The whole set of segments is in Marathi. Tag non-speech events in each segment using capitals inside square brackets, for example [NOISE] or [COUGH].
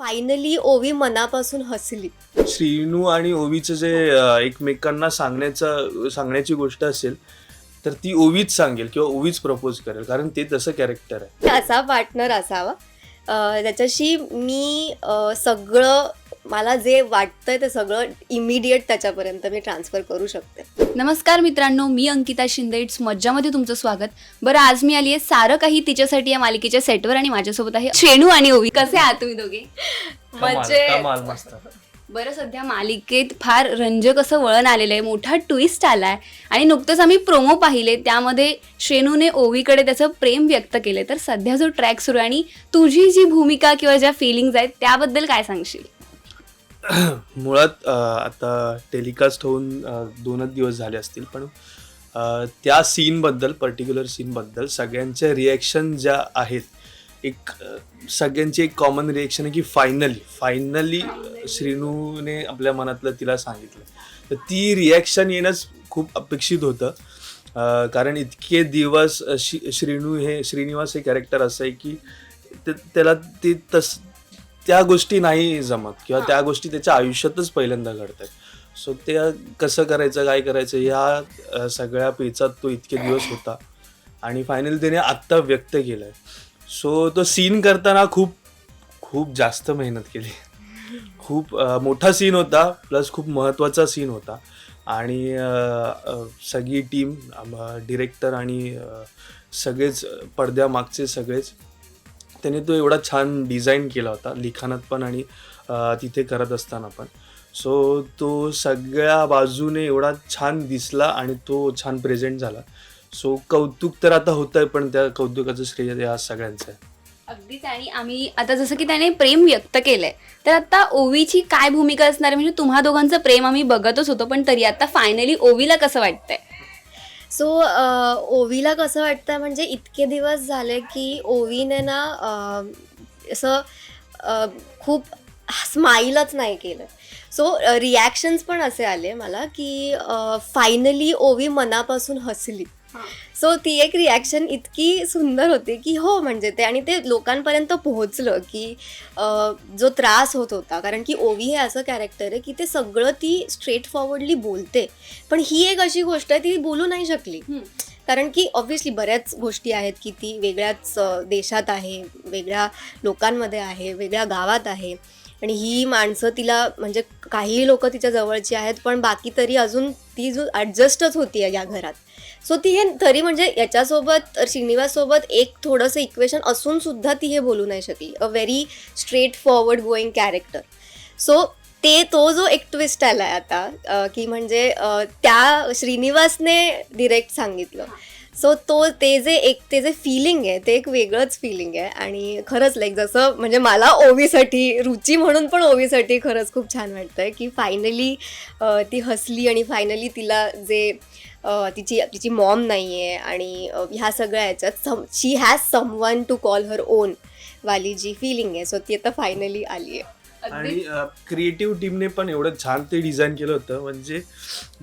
फायनली ओवी मनापासून हसली. श्रीनू आणि ओवीचं जे अं, एकमेकांना सांगण्याचं सांगण्याची गोष्ट असेल तर ती ओवीच सांगेल किंवा ओवीच प्रपोज करेल कारण ते तसं कॅरेक्टर आहे. असा पार्टनर असावा. अं, त्याच्याशी मी अं, सगळं मला जे वाटतंय ते सगळं इमिडिएट त्याच्यापर्यंत मी ट्रान्सफर करू शकते. नमस्कार मित्रांनो मी अंकिता शिंदे. इट्स मज्जामध्ये तुमचं स्वागत. बरं आज मी आली आहे सारं काही तिच्यासाठी या मालिकेच्या सेटवर आणि माझ्यासोबत आहे श्रेणू आणि ओवी. कसे आहात तुम्ही दोघे? म्हणजे बरं सध्या मालिकेत फार रंजक असं वळण आलेलं आहे. मोठा ट्विस्ट आलाय. आणि नुकतंच आम्ही प्रोमो पाहिले. त्यामध्ये श्रेणूने ओवीकडे त्याचं प्रेम व्यक्त केले तर सध्या जो ट्रॅक सुरू आहे आणि तुझी जी भूमिका किंवा ज्या फिलिंग्ज आहेत त्याबद्दल काय सांगशील? [CLEARS THROAT] मुळात आता टेलिकास्ट होऊन दोनच दिवस झाले असतील पण त्या सीनबद्दल पर्टिक्युलर सीनबद्दल सगळ्यांच्या रिॲक्शन ज्या आहेत एक सगळ्यांची एक कॉमन रिॲक्शन आहे की फायनली फायनली श्रीनूने आपल्या मनातलं तिला सांगितलं. तर ती रिॲक्शन येणंच खूप अपेक्षित होतं कारण इतके दिवस श्री श्रीनू हे श्रीनिवास हे कॅरेक्टर असं आहे की ते- त्याला ते तस त्या गोष्टी नाही जमत किंवा त्या गोष्टी त्याच्या आयुष्यातच पहिल्यांदा घडत आहेत सो ते कसं करायचं काय करायचं ह्या सगळ्या पेचात तो इतके दिवस होता आणि फायनली त्याने आत्ता व्यक्त केलं आहे सो तो सीन करताना खूप खूप जास्त मेहनत केली. खूप मोठा सीन होता प्लस खूप महत्त्वाचा सीन होता. आणि सगळी टीम डिरेक्टर आणि सगळेच पडद्यामागचे सगळेच त्याने तो एवढा छान डिझाईन केला होता लिखाणात पण आणि तिथे करत असताना पण. सो तो सगळ्या बाजूने एवढा छान दिसला आणि तो छान प्रेझेंट झाला. सो कौतुक तर आता होत आहे पण त्या कौतुकाचं श्रेय या सगळ्यांचं आहे. अगदीच. आणि आम्ही आता जसं की त्याने प्रेम व्यक्त केलंय तर आता ओवीची काय भूमिका असणार आहे? म्हणजे तुम्हा दोघांचं प्रेम आम्ही बघतच होतो पण तरी आता फायनली ओवीला कसं वाटतंय? सो ओवीला कसं वाटतं म्हणजे इतके दिवस झाले की ओवीने ना असं खूप स्माईलच नाही केलं. सो रिॲक्शन्स पण असे आले मला की फायनली ओवी मनापासून हसली. सो ती एक रिॲक्शन इतकी सुंदर होती की हो म्हणजे ते आणि ते लोकांपर्यंत पोहोचलं की जो त्रास होत होता. कारण की ओवी हे असं कॅरेक्टर आहे की ते सगळं ती स्ट्रेट फॉरवर्डली बोलते. पण ही एक अशी गोष्ट आहे ती बोलू नाही शकली. कारण की ऑब्व्हियसली बऱ्याच गोष्टी आहेत की ती वेगळ्याच देशात आहे वेगळ्या लोकांमध्ये आहे वेगळ्या गावात आहे. आणि ही माणसं तिला म्हणजे काही लोक तिच्या जवळची आहेत पण बाकी तरी अजून ती जो ॲडजस्टच होती या घरात. सो ती हे तरी म्हणजे याच्यासोबत श्रीनिवाससोबत एक थोडंसं इक्वेशन असून सुद्धा ती हे बोलू नाही शकली. A very straightforward going character so ते तो जो एक ट्विस्ट आला आहे आता की म्हणजे त्या श्रीनिवासने डिरेक्ट सांगितलं. सो तो ते जे एक ते जे फिलिंग आहे ते एक वेगळंच फिलिंग आहे. आणि खरंच लाईक जसं म्हणजे मला ओवीसाठी रुची म्हणून पण ओवीसाठी खरंच खूप छान वाटतंय की फायनली ती हसली आणि फायनली तिला जे तिची तिची मॉम नाही आहे आणि ह्या सगळ्या ह्याच्यात some she has someone to call her own वाली जी फिलिंग आहे. सो ती आता फायनली आली आहे आणि क्रिएटिव्ह टीमने पण एवढं छान ते डिझाईन केलं होतं. म्हणजे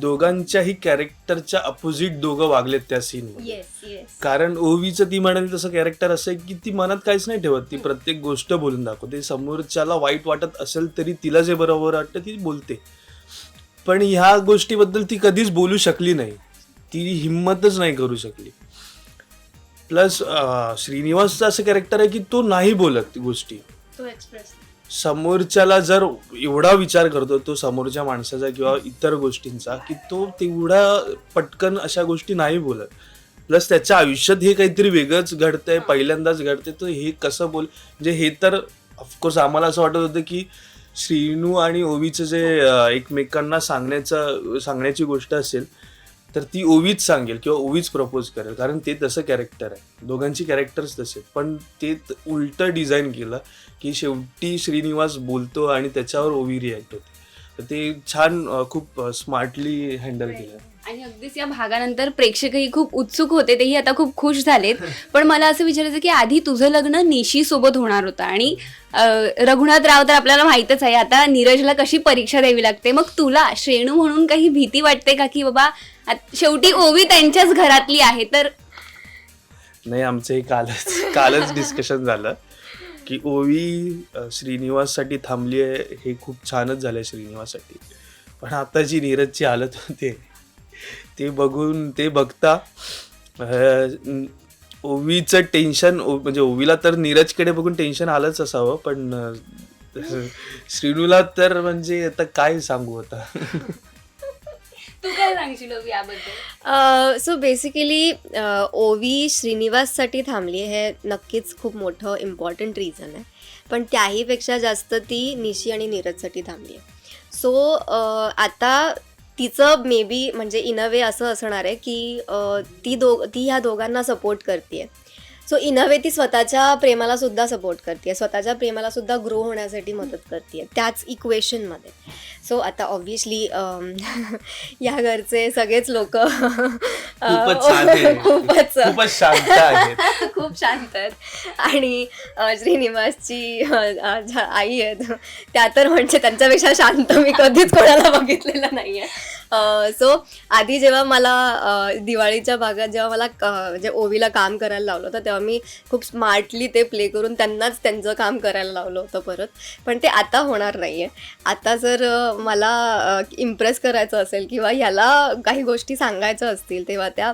दोघांच्याही कॅरेक्टरच्या अपोजिट दोघं वागलेत त्या येस कारण ओवीचं ती म्हणाली तसं कॅरेक्टर असं आहे की ती मनात काहीच नाही ठेवत. ती प्रत्येक गोष्ट बोलून दाखवते. समोरच्याला वाईट वाटत असेल तरी तिला जे बरोबर वाटतं ती बोलते. पण ह्या गोष्टीबद्दल ती कधीच बोलू शकली नाही. ती हिंमतच नाही करू शकली. प्लस श्रीनिवासचं असं कॅरेक्टर आहे की तो नाही बोलत गोष्टी. तो एक्सप्रेस समोरच्याला जर एवढा विचार करतो तो समोरच्या माणसाचा किंवा इतर गोष्टींचा की तो तेवढा पटकन अशा गोष्टी नाही बोलत. प्लस त्याच्या आयुष्यात हे काहीतरी वेगळंच घडतंय पहिल्यांदाच घडतंय तर हे कसं बोल म्हणजे हे तर ऑफकोर्स आम्हाला असं वाटत होतं की श्रीनू आणि ओवीचं जे एकमेकांना सांगण्याचं सांगण्याची गोष्ट असेल तर ती ओवीच सांगेल किंवा ओवीच प्रपोज करेल. कारण ते तसं कॅरेक्टर आहे. दोघांची कॅरेक्टर्स तसे. पण ते उलट डिझाईन केलं की शेवटी श्रीनिवास बोलतो आणि त्याच्यावर ओवी रिॲक्ट होते. तर ते छान खूप स्मार्टली हँडल केलं. आणि अगदीच या भागानंतर प्रेक्षकही खूप उत्सुक होते. तेही आता खूप खुश झालेत. [LAUGHS] पण मला असं विचारायचं की आधी तुझं लग्न निशी सोबत होणार होतं आणि रघुनाथ राव तर आपल्याला माहितच आहे. आता नीरजला कशी परीक्षा द्यावी लागते? मग तुला श्रेणू म्हणून काही भीती वाटते का की बाबा आत- शेवटी ओवी त्यांच्याच घरातली आहे तर नाही आमचं हे कालच कालच डिस्कशन झालं की ओवी अ, श्रीनिवाससाठी थांबली आहे हे खूप छानच झालं श्रीनिवाससाठी. पण आता जी नीरजची हालत होते ते बघून ते बघता अ, न- ओवीचं टेन्शन ओ- म्हणजे ओवीला तर नीरजकडे बघून टेन्शन आलंच असावं पण अ, श्रीनूला तर म्हणजे आता काय सांगू आता? तू काय सांगशील ओवी याबद्दल? सो बेसिकली ओवी श्रीनिवाससाठी थांबली हे नक्कीच खूप मोठं इम्पॉर्टंट रिझन आहे. पण त्याहीपेक्षा जास्त ती निशी आणि नीरजसाठी थांबली आहे. सो आता तिचं मे बी म्हणजे इन अ वे असं असणार आहे की अ, ती दो ती ह्या दोघांना सपोर्ट करते सो इन अ वे ती स्वतःच्या प्रेमाला सुद्धा सपोर्ट करते स्वतःच्या प्रेमाला सुद्धा ग्रो होण्यासाठी मदत करते त्याच इक्वेशनमध्ये सो आता ऑब्व्हियसली [LAUGHS] या घरचे सगळेच लोक [LAUGHS] खूपच [LAUGHS] खूप शांत आहेत. आणि श्रीनिवासची आई आहेत त्या तर म्हणजे त्यांच्यापेक्षा शांत मी कधीच कोणाला बघितलेलं नाही आहे सो आधी जेव्हा मला दिवाळीच्या भागात जेव्हा मला म्हणजे ओवीला काम करायला लावलं होतं तेव्हा मी खूप स्मार्टली ते प्ले करून त्यांनाच त्यांचं काम करायला लावलं होतं परत. पण ते आता होणार नाही आहे आता जर मला इम्प्रेस करायचं असेल किंवा ह्याला काही गोष्टी सांगायच्या असतील तेव्हा त्या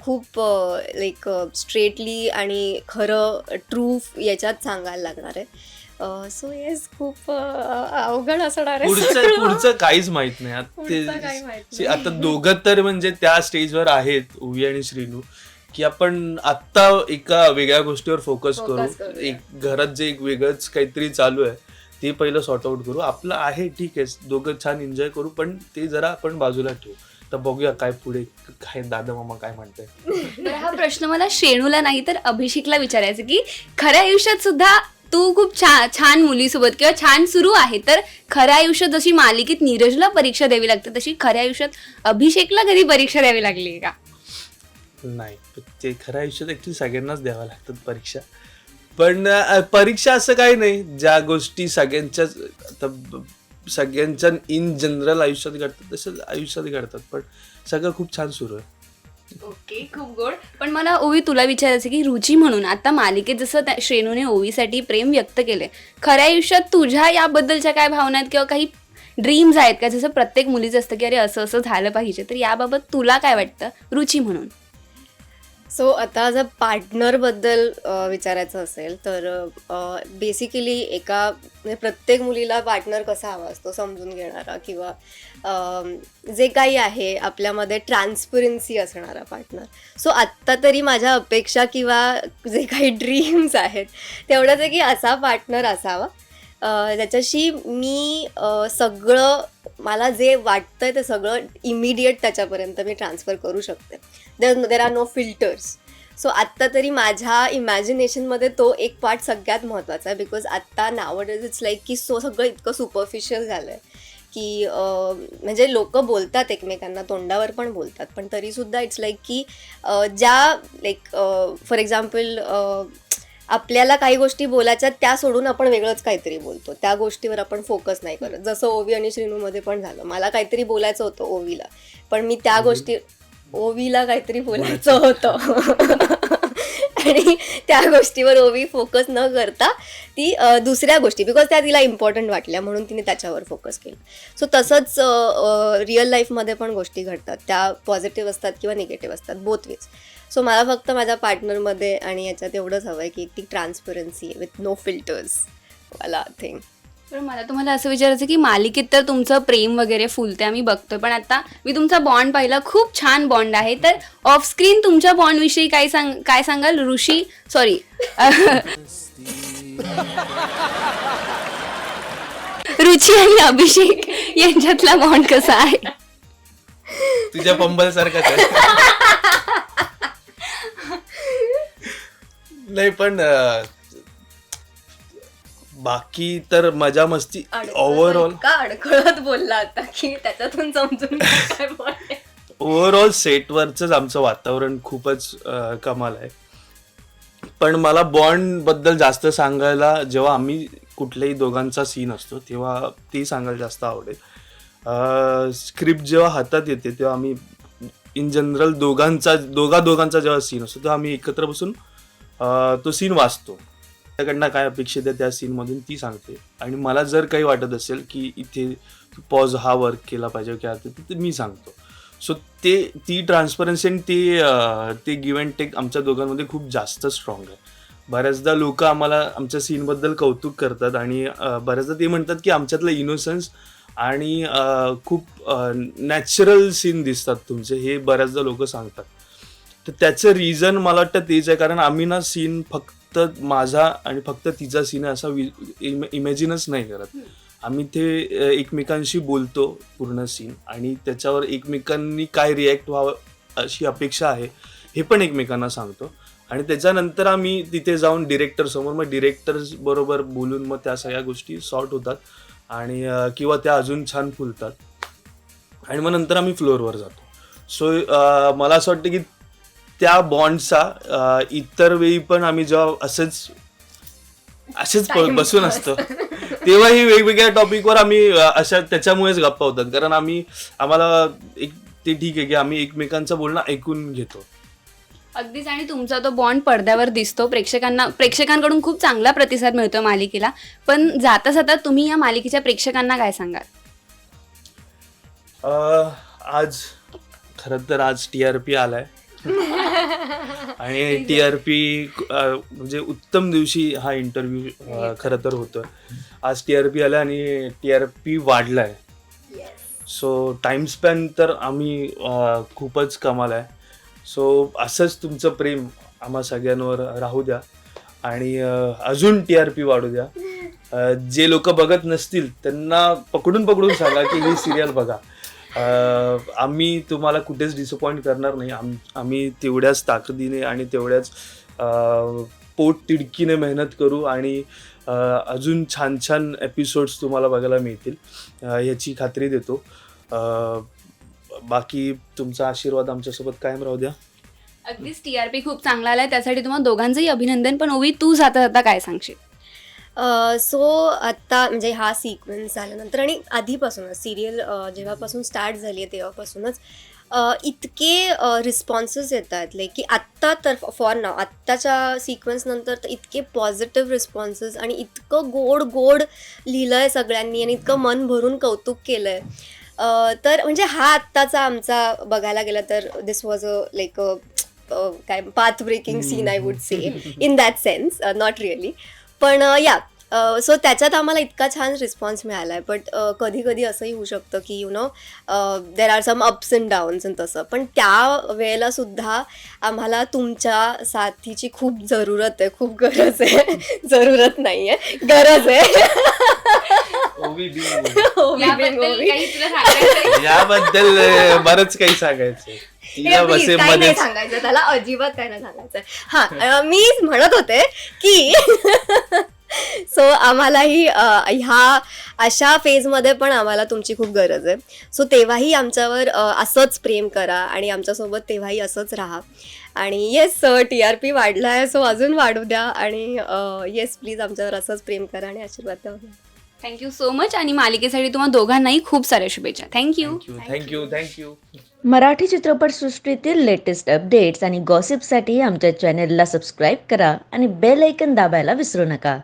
खूप लाईक स्ट्रेटली आणि खरं ट्रू याच्यात सांगायला लागणार आहे. सो येस खूप अवघड असणार आहे. पुढचं. पुढचं काहीच माहीत नाही. आता दोघं तर म्हणजे त्या स्टेजवर आहेत उवी आणि श्रीनू की आपण आत्ता एका वेगळ्या गोष्टीवर फोकस करू. एक घरात जे एक वेगळंच काहीतरी चालू आहे ते पहिलं सॉर्ट आउट करू. आपलं आहे ठीक आहे दोघं छान एन्जॉय करू पण ते जरा आपण बाजूला ठेवू. तर बघूया काय पुढे काय दादा मामा काय म्हणताय. तर हा प्रश्न मला श्रेणूला नाही तर अभिषेकला विचारायचा की खऱ्या आयुष्यात सुद्धा तू खूप छान छान मुलीसोबत किंवा छान सुरू आहे तर खऱ्या आयुष्यात जशी मालिकेत नीरजला परीक्षा द्यावी लागते तशी खऱ्या आयुष्यात अभिषेकला कधी परीक्षा द्यावी लागली का? नाही ते खऱ्या आयुष्यात ऍक्च्युली सगळ्यांनाच द्याव्या लागतात परीक्षा. पण अ, परीक्षा असं काही नाही ज्या गोष्टी सगळ्यांच्याच आता ब- सगळ्यांच्या इन जनरल आयुष्यात घडतात तसं आयुष्यात घडतात पण सगळं खूप छान सुरू आहे. ओके खूप गोड. पण मला ओवी तुला विचारायचं की रुची म्हणून आता मालिकेत जसं त्या श्रेणूने ओवीसाठी प्रेम व्यक्त केले खऱ्या आयुष्यात तुझ्या याबद्दलच्या काय भावना आहेत किंवा काही ड्रीम्स आहेत का? जसं प्रत्येक मुलीचं असतं की अरे असं असं झालं पाहिजे तर याबाबत तुला काय वाटतं रुची म्हणून? सो आता जर पार्टनरबद्दल विचारायचं असेल तर बेसिकली एका म्हणजे प्रत्येक मुलीला पार्टनर कसा हवा असतो समजून घेणारा किंवा जे काही आहे आपल्यामध्ये ट्रान्सपरन्सी असणारा पार्टनर सो आत्ता तरी माझ्या अपेक्षा किंवा जे काही [LAUGHS] ड्रीम्स आहेत तेवढंच आहे की असा पार्टनर असावा. त्याच्याशी ज्याच्याशी मी सगळं मला जे वाटतं आहे ते सगळं इमिडिएट त्याच्यापर्यंत मी ट्रान्सफर करू शकते. There there are no filters so आत्ता तरी माझ्या इमॅजिनेशनमध्ये तो एक पार्ट सगळ्यात महत्त्वाचा आहे बिकॉज आत्ता नावडेज इट्स लाईक की सो सगळं इतकं सुपरफिशियल झालं आहे की म्हणजे लोक बोलतात एकमेकांना तोंडावर पण बोलतात पण तरीसुद्धा इट्स लाईक की ज्या लाईक फॉर एक्झाम्पल आपल्याला काही गोष्टी बोलायच्या त्या सोडून आपण वेगळंच काहीतरी बोलतो. त्या गोष्टीवर आपण फोकस नाही करत. जसं ओवी आणि श्रीनूमध्ये पण झालं. मला काहीतरी बोलायचं होतं ओवीला. पण मी त्या गोष्टी ओवीला काहीतरी बोलायचं. होतं. [LAUGHS] आणि त्या गोष्टीवर ओवी फोकस न करता ती दुसऱ्या गोष्टी बिकॉज त्या तिला इम्पॉर्टंट वाटल्या म्हणून तिने त्याच्यावर फोकस केलं. सो तसंच रिअल लाईफमध्ये पण गोष्टी घडतात. त्या पॉझिटिव्ह असतात किंवा निगेटिव्ह असतात बोथ वेज सो मला फक्त माझ्या पार्टनरमध्ये आणि याच्यात एवढंच हवं आहे की ती ट्रान्सपरन्सी विथ नो फिल्टर्स वाला थिंग तर मला तुम्हाला असं विचारायचं की मालिकेत तर तुमचं प्रेम वगैरे फुलते आम्ही बघतोय. पण आता मी तुमचा बॉन्ड पाहिला खूप छान बॉन्ड आहे. तर ऑफ स्क्रीन तुमच्या बॉन्ड विषयी काय सांग काय सांगाल? ऋषी सॉरी [LAUGHS] रुची आणि अभिषेक यांच्यातला बॉन्ड कसा आहे? तुझ्या पंबल सारखाच आहे. [LAUGHS] नाही पण अं, बाकी तर मजा मस्ती ओव्हरऑल का? अडखळत बोलला आता की त्याच्यातून समजून घ्या [LAUGHS] काय बोलले. ओव्हरऑल सेटवरच आमचं वातावरण खूपच अं, कमाल आहे. पण मला बॉन्डबद्दल जास्त सांगायला जेव्हा आम्ही कुठल्याही दोघांचा सीन असतो तेव्हा ती सांगायला जास्त आवडेल. स्क्रिप्ट जेव्हा हातात येते तेव्हा आम्ही इन जनरल दोघांचा दोघा दोघांचा जेव्हा सीन असतो तेव्हा आम्ही एकत्र बसून अं, तो सीन वाचतो. त्याकडनं काय अपेक्षित आहे त्या सीनमधून ती सांगते. आणि मला जर काही वाटत असेल की इथे पॉज हा वर्क केला पाहिजे किंवा ते मी सांगतो. सो ते ती ट्रान्सपरन्सी आणि ते ते गिव्ह अँड टेक आमच्या दोघांमध्ये खूप जास्त स्ट्रॉंग आहे. बऱ्याचदा लोक आम्हाला आमच्या सीनबद्दल कौतुक करतात आणि बऱ्याचदा ते म्हणतात की आमच्यातलं इनोसन्स आणि खूप नॅचरल सीन दिसतात तुमचे हे बऱ्याचदा लोक सांगतात. तर त्याचं रिझन मला वाटतं तेच आहे कारण आम्ही ना सीन फक्त फक्त माझा आणि फक्त तिचा सीन आहे असा इमॅजिनच नाही करत. आम्ही ते एकमेकांशी बोलतो पूर्ण सीन आणि त्याच्यावर एकमेकांनी काय रिॲक्ट व्हावं अशी अपेक्षा आहे हे पण एकमेकांना सांगतो. आणि त्याच्यानंतर आम्ही तिथे जाऊन डिरेक्टर समोर मग डिरेक्टर्स बरोबर बोलून मग त्या सगळ्या गोष्टी सॉर्ट होतात आणि किंवा त्या अजून छान फुलतात. आणि मग नंतर आम्ही फ्लोअरवर जातो. सो मला असं वाटतं की त्या बॉन्डचा इतर वेळी पण आम्ही जेव्हा असंच असेच बसून. असतो. तेव्हाही वेगवेगळ्या टॉपिकवर आम्ही अशा त्याच्यामुळेच गप्पा होतात. कारण आम्ही आम्हाला एक ते ठीक आहे की आम्ही एकमेकांचं बोलणं ऐकून घेतो. अगदीच. आणि तुमचा तो बॉन्ड पडद्यावर दिसतो. प्रेक्षकांना प्रेक्षकांकडून खूप चांगला प्रतिसाद मिळतो मालिकेला. पण जाता जाता तुम्ही या मालिकेच्या प्रेक्षकांना काय सांगाल? अ, आज खरं तर आज टी आर पी आलाय. आणि टी आर पी म्हणजे उत्तम दिवशी हा इंटरव्ह्यू खरं तर होतं आज टी आर पी आला आणि टी आर पी वाढलाय. सो टाइम स्पॅन तर आम्ही खूपच कमाल आहे. सो असंच तुमचं प्रेम आम्हा सगळ्यांवर राहू द्या. आणि अजून टी आर पी वाढू द्या. [LAUGHS] जे लोक बघत नसतील त्यांना पकडून पकडून सांगा की ही सिरियल बघा. आम्ही तुम्हाला कुठेच डिसअपॉइंट करणार नाही. आम आम्ही तेवढ्याच ताकदीने आणि तेवढ्याच पोट तिडकीने मेहनत करू आणि अजून छान छान एपिसोड्स तुम्हाला बघायला मिळतील. याची खात्री देतो. बाकी तुमचा आशीर्वाद आमच्यासोबत कायम राहू द्या. अगदीच टीआरपी खूप चांगला आलाय. त्यासाठी तुम्हाला दोघांचंही अभिनंदन. पण ओवी तू जाता जाता काय सांगशील? सो आत्ता म्हणजे हा सिक्वेन्स झाल्यानंतर आणि आधीपासूनच सिरियल जेव्हापासून स्टार्ट झाली आहे तेव्हापासूनच इतके रिस्पॉन्सेस येतात. लाईक की आत्ता तर फॉर नाव आत्ताच्या सिक्वेन्स नंतर तर इतके पॉझिटिव्ह रिस्पॉन्सेस आणि इतकं गोड गोड लिहिलं आहे सगळ्यांनी आणि इतकं मन भरून कौतुक केलं आहे तर म्हणजे हा आत्ताचा आमचा बघायला गेला तर दिस वॉज अ लाईक काय path breaking scene I would say in that sense not really पण या सो त्याच्यात आम्हाला इतका छान रिस्पॉन्स मिळाला आहे बट कधी कधी असंही होऊ शकतं की you know there are some ups and downs आणि तसं. पण त्या वेळेला सुद्धा आम्हाला तुमच्या साथीची खूप जरूरत आहे. खूप गरज आहे. [LAUGHS] जरूरत नाही आहे गरज आहे. [LAUGHS] ओवी बिन ओवी. याबद्दल [LAUGHS] बरंच काही सांगायचं तिला काही नाही सांगायचं त्याला अजिबात काय नाही सांगायचं हा अं, मी म्हणत होते की [LAUGHS] सो आम्हालाही अं, ह्या अशा फेजमध्ये पण आम्हाला तुमची खूप गरज आहे. सो तेव्हाही आमच्यावर अं, असंच प्रेम करा आणि आमच्यासोबत तेव्हाही असंच राहा. आणि येस टी आर पी वाढला आहे सो अजून वाढू द्या आणि येस प्लीज आमच्यावर असंच प्रेम करा आणि आशीर्वाद द्या. थँक्यू सो मच आणि मालिकेसाठी तुम्हाला दोघांनाही खूप साऱ्या शुभेच्छा. Thank you thank you thank you Marathi चित्रपटसृष्टीतील लेटेस्ट अपडेट्स आणि गॉसिपसाठी आमच्या चॅनेलला सबस्क्राईब करा आणि बेल ऐकन दाबायला विसरू नका.